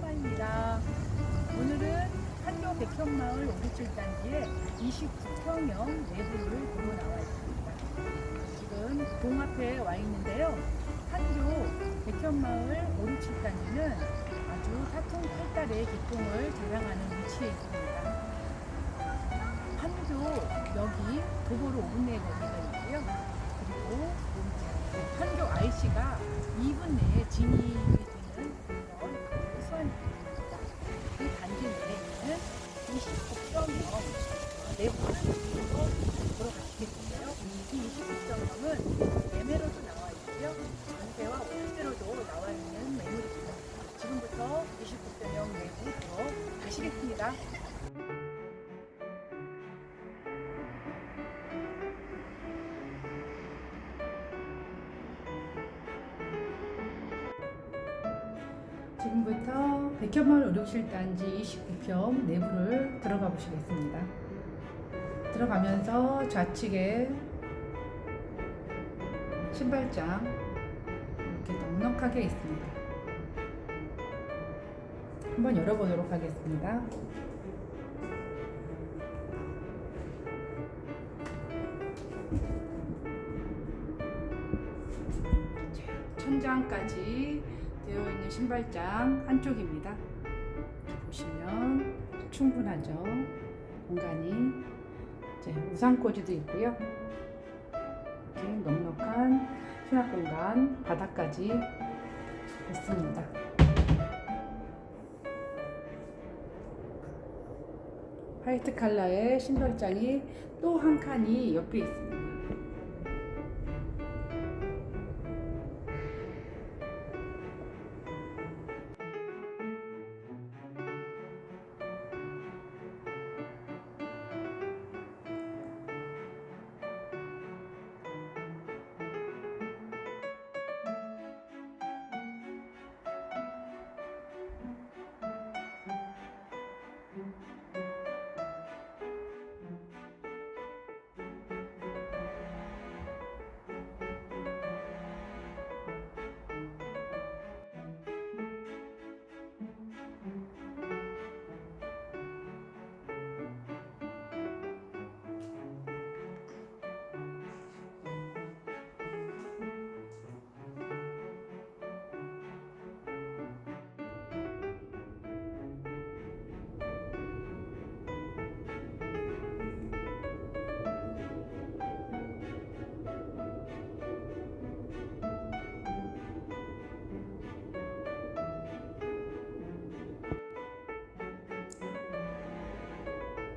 하나입니다. 오늘은 한교 백현마을 507단지에 29평형 내부를 보러 나와 있습니다. 지금 동 앞에 와 있는데요. 한교 백현마을 567단지는 아주 사통 팔달의 기통을 자랑하는 위치에 있습니다. 한교 여기 도보로 5분 내에 거리가 있고요. 그리고 한교 IC가 2분 내에 진입이 수원입니다. 그 단지 내에 있는 29평형 내부를 이쪽으로 보러 가시겠는데요. 이 29평형은 매매로도 나와 있고요. 전세와 월세로도 나와 있는 매물입니다. 지금부터 29평형 내부 보러 가시겠습니다. 지금부터 백현마을 의료실단지 29평 내부를 들어가 보시겠습니다. 들어가면서 좌측에 신발장 이렇게 넉넉하게 있습니다. 한번 열어보도록 하겠습니다. 천장까지 신발장 한쪽입니다. 보시면 충분하죠. 공간이 이제 우산꽂이도 있고요. 이렇게 넉넉한 수납 공간 바닥까지 있습니다. 화이트 컬러의 신발장이 또 한 칸이 옆에 있습니다.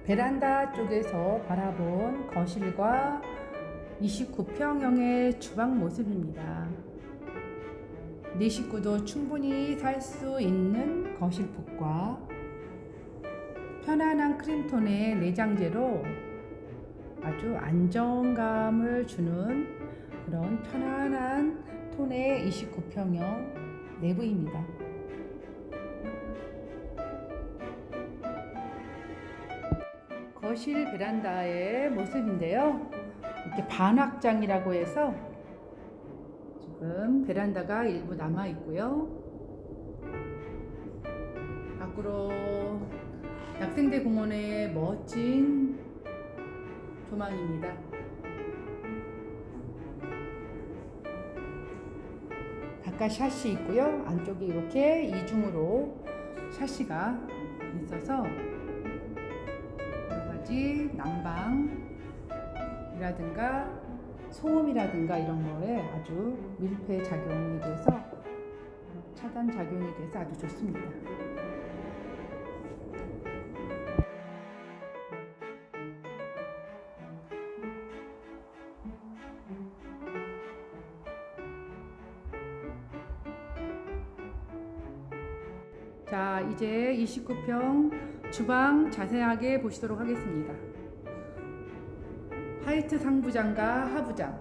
베란다 쪽에서 바라본 거실과 29평형의 주방 모습입니다. 네 식구도 충분히 살 수 있는 거실 폭과 편안한 크림톤의 내장재로 아주 안정감을 주는 그런 편안한 톤의 29평형 내부입니다. 거실 베란다의 모습인데요. 이렇게 반확장이라고 해서 지금 베란다가 일부 남아 있고요. 밖으로 약생대 공원의 멋진 조망입니다. 바깥 샷이 있고요. 안쪽에 이렇게 이중으로 샷시가 있어서 가지 난방이라든가 소음이라든가 이런 거에 아주 밀폐 작용이 돼서 차단 작용이 돼서 아주 좋습니다. 자, 이제 29평 주방 자세하게 보시도록 하겠습니다. 화이트 상부장과 하부장.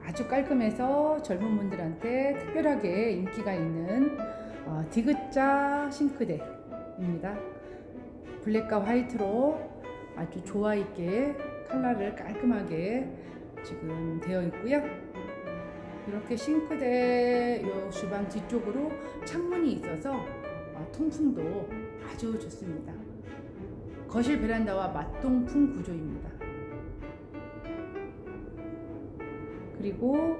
아주 깔끔해서 젊은 분들한테 특별하게 인기가 있는 어, 디귿자 싱크대입니다. 블랙과 화이트로 아주 조화 있게 컬러를 깔끔하게 지금 되어 있고요. 이렇게 싱크대 요 주방 뒤쪽으로 창문이 있어서 어, 통풍도 아주 좋습니다. 거실 베란다와 맞동풍 구조입니다. 그리고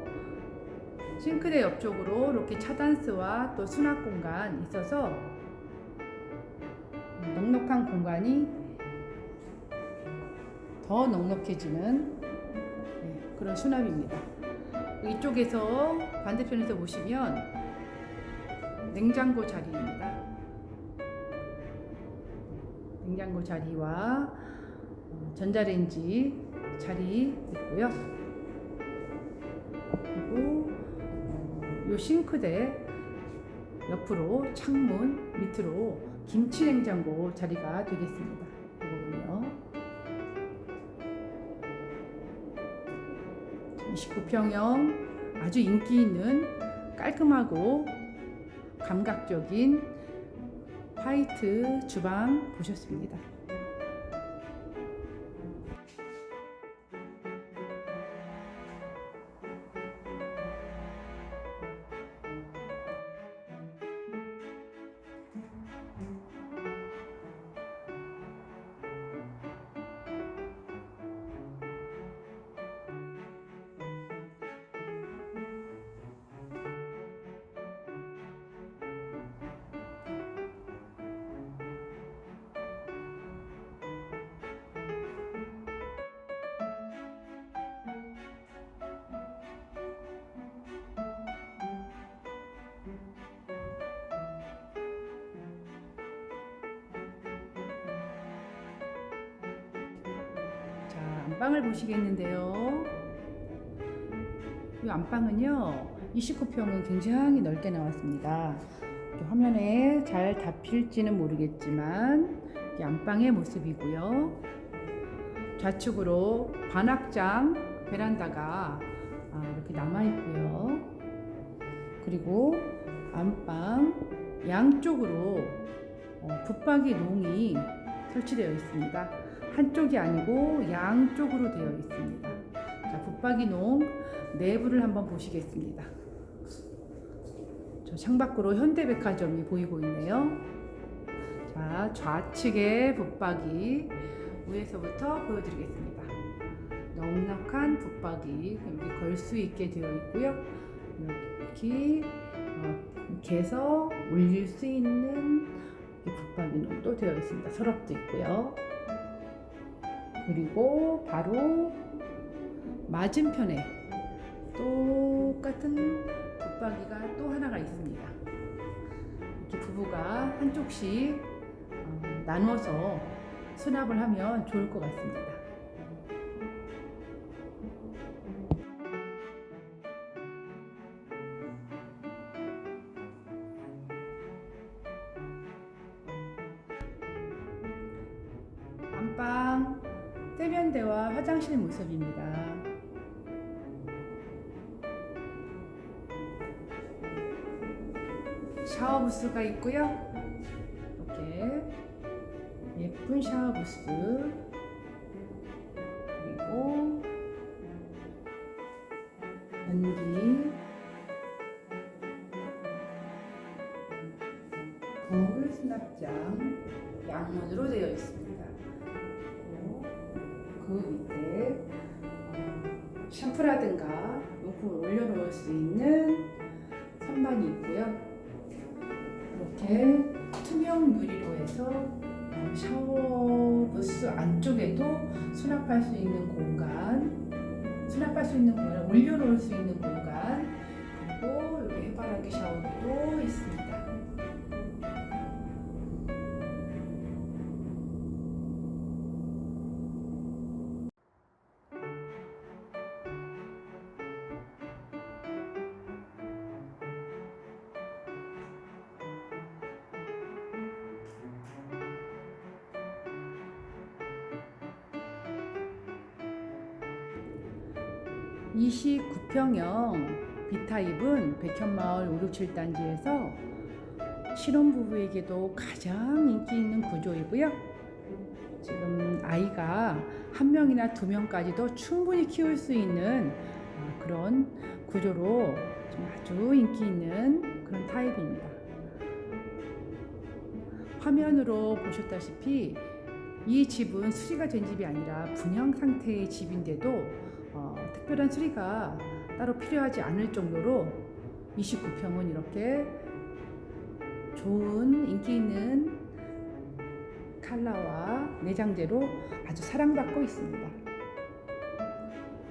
싱크대 옆쪽으로 이렇게 차단스와 또 수납 공간 있어서 넉넉한 공간이 더 넉넉해지는 네, 그런 수납입니다. 이쪽에서 반대편에서 보시면 냉장고 자리입니다. 냉장고 자리와 어, 전자레인지 자리 있고요. 그리고 어, 요 싱크대 옆으로 창문 밑으로 김치 냉장고 자리가 되겠습니다. 29평형 아주 인기 있는 깔끔하고 감각적인 화이트 주방 보셨습니다. 안방을 보시겠는데요. 이 안방은요, 29평은 굉장히 넓게 나왔습니다. 화면에 잘 잡힐지는 모르겠지만, 이 안방의 모습이고요. 좌측으로 반악장 베란다가 아, 이렇게 남아 있고요. 그리고 안방 양쪽으로 어, 붙박이 농이 설치되어 있습니다. 한쪽이 아니고 양쪽으로 되어 있습니다. 자, 붙박이농 내부를 한번 보시겠습니다. 저 창밖으로 현대백화점이 보이고 있네요. 자, 좌측에 붙박이 위에서부터 보여드리겠습니다. 넉넉한 붙박이 여기 걸 수 있게 되어 있고요. 이렇게 어, 해서 올릴 수 있는 이 붙박이 농도 되어 있습니다. 서랍도 있고요. 그리고 바로 맞은편에 똑같은 붙박이가 또 하나가 있습니다. 이렇게 부부가 한쪽씩 어, 나눠서 수납을 하면 좋을 것 같습니다. 안방 세면대와 화장실 모습입니다. 샤워 부스가 있고요. 이렇게 예쁜 샤워 부스 그리고 변기 거울 수납장 양문으로 되어 있습니다. 샴푸라든가 용품을 올려놓을 수 있는 선반이 있고요. 이렇게 투명 유리로 해서 어, 샤워 부스 안쪽에도 수납할 수 있는 공간, 수납할 수 있는 공간, 올려놓을 수 있는 공간, 그리고 여기 해바라기 샤워도 있습니다. 29평형 B타입은 백현마을 567단지에서 신혼부부에게도 가장 인기 있는 구조이고요. 지금 아이가 한 명이나 두 명까지도 충분히 키울 수 있는 어, 그런 구조로 좀 아주 인기 있는 타입입니다. 화면으로 보셨다시피 이 집은 수리가 된 집이 아니라 분양 상태의 집인데도 어, 특별한 수리가 따로 필요하지 않을 정도로 29평은 이렇게 좋은 인기 있는 칼라와 내장재로 아주 사랑받고 있습니다.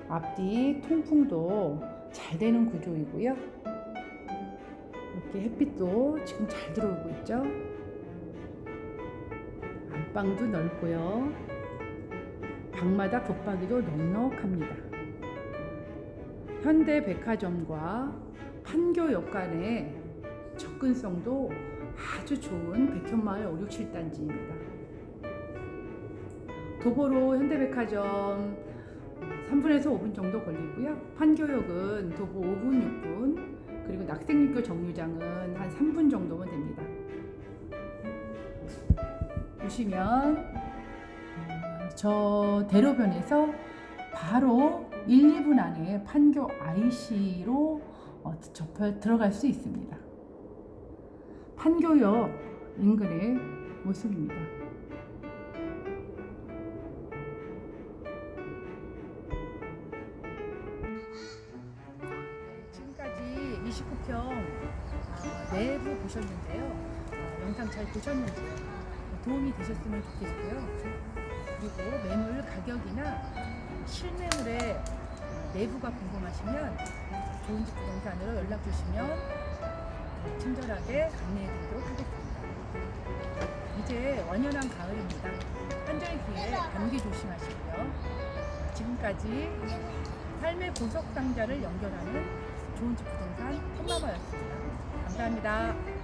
앞뒤 통풍도 잘 되는 구조이고요. 이렇게 햇빛도 지금 잘 들어오고 있죠. 안방도 넓고요. 방마다 붙박이도 넉넉합니다. 현대 백화점과 판교역 간의 접근성도 아주 좋은 백현마을 5, 6, 7단지입니다. 도보로 현대백화점 3분에서 5분 정도 걸리고요. 판교역은 도보 5분, 6분, 그리고 낙생육교 정류장은 한 3분 정도면 됩니다. 보시면 어, 저 대로변에서 바로 1, 2분 안에 판교 IC로 어, 접해 들어갈 수 있습니다. 판교역 인근의 모습입니다. 지금까지 29평 내부 보셨는데요. 어, 영상 잘 보셨는지요? 도움이 되셨으면 좋겠고요. 그리고 매물 가격이나 실매물의 내부가 궁금하시면 좋은집 부동산으로 연락 주시면 친절하게 안내해 드리도록 하겠습니다. 이제 완연한 가을입니다. 한절 기에 감기 조심하시고요. 지금까지 삶의 보석 상자를 연결하는 좋은집 부동산 홈마마였습니다. 감사합니다.